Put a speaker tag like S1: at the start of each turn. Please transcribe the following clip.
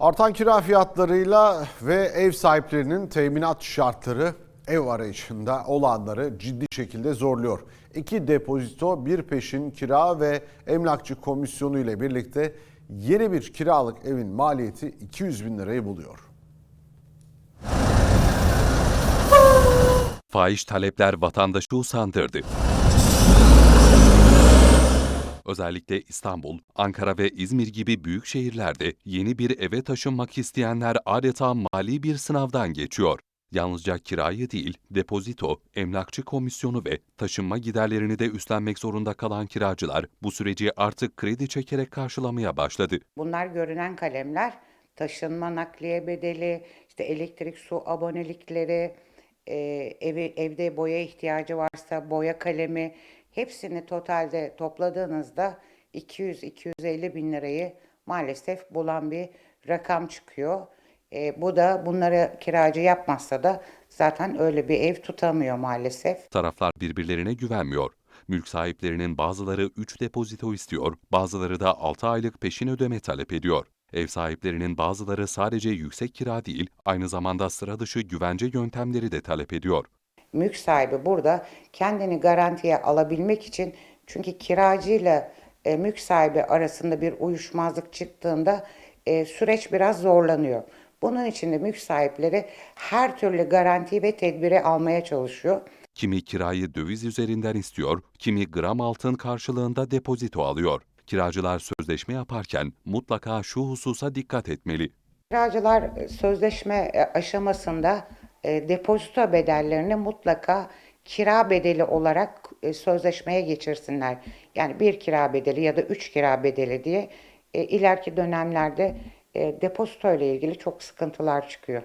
S1: Artan kira fiyatlarıyla ve ev sahiplerinin teminat şartları ev arayışında olanları ciddi şekilde zorluyor. İki depozito, bir peşin kira ve emlakçı komisyonu ile birlikte yeni bir kiralık evin maliyeti 200 bin lirayı buluyor.
S2: Fahiş talepler vatandaşı usandırdı. Özellikle İstanbul, Ankara ve İzmir gibi büyük şehirlerde yeni bir eve taşınmak isteyenler adeta mali bir sınavdan geçiyor. Yalnızca kirayı değil, depozito, emlakçı komisyonu ve taşınma giderlerini de üstlenmek zorunda kalan kiracılar bu süreci artık kredi çekerek karşılamaya başladı.
S3: Bunlar görünen kalemler. Taşınma, nakliye bedeli, işte elektrik, su abonelikleri, e, evi, evde boya ihtiyacı varsa boya kalemi hepsini totalde topladığınızda 200-250 bin lirayı maalesef bulan bir rakam çıkıyor. E, bu da bunları kiracı yapmazsa da zaten öyle bir ev tutamıyor maalesef.
S2: Taraflar birbirlerine güvenmiyor. Mülk sahiplerinin bazıları 3 depozito istiyor, bazıları da 6 aylık peşin ödeme talep ediyor. Ev sahiplerinin bazıları sadece yüksek kira değil, aynı zamanda sıra dışı güvence yöntemleri de talep ediyor.
S3: Mülk sahibi burada kendini garantiye alabilmek için çünkü kiracıyla e, mülk sahibi arasında bir uyuşmazlık çıktığında e, süreç biraz zorlanıyor. Bunun için de mülk sahipleri her türlü garanti ve tedbiri almaya çalışıyor.
S2: Kimi kirayı döviz üzerinden istiyor, kimi gram altın karşılığında depozito alıyor. Kiracılar sözleşme yaparken mutlaka şu hususa dikkat etmeli.
S3: Kiracılar e, sözleşme e, aşamasında e, depozito bedellerini mutlaka kira bedeli olarak e, sözleşmeye geçirsinler. Yani bir kira bedeli ya da üç kira bedeli diye e, ileriki dönemlerde e, depozito ile ilgili çok sıkıntılar çıkıyor.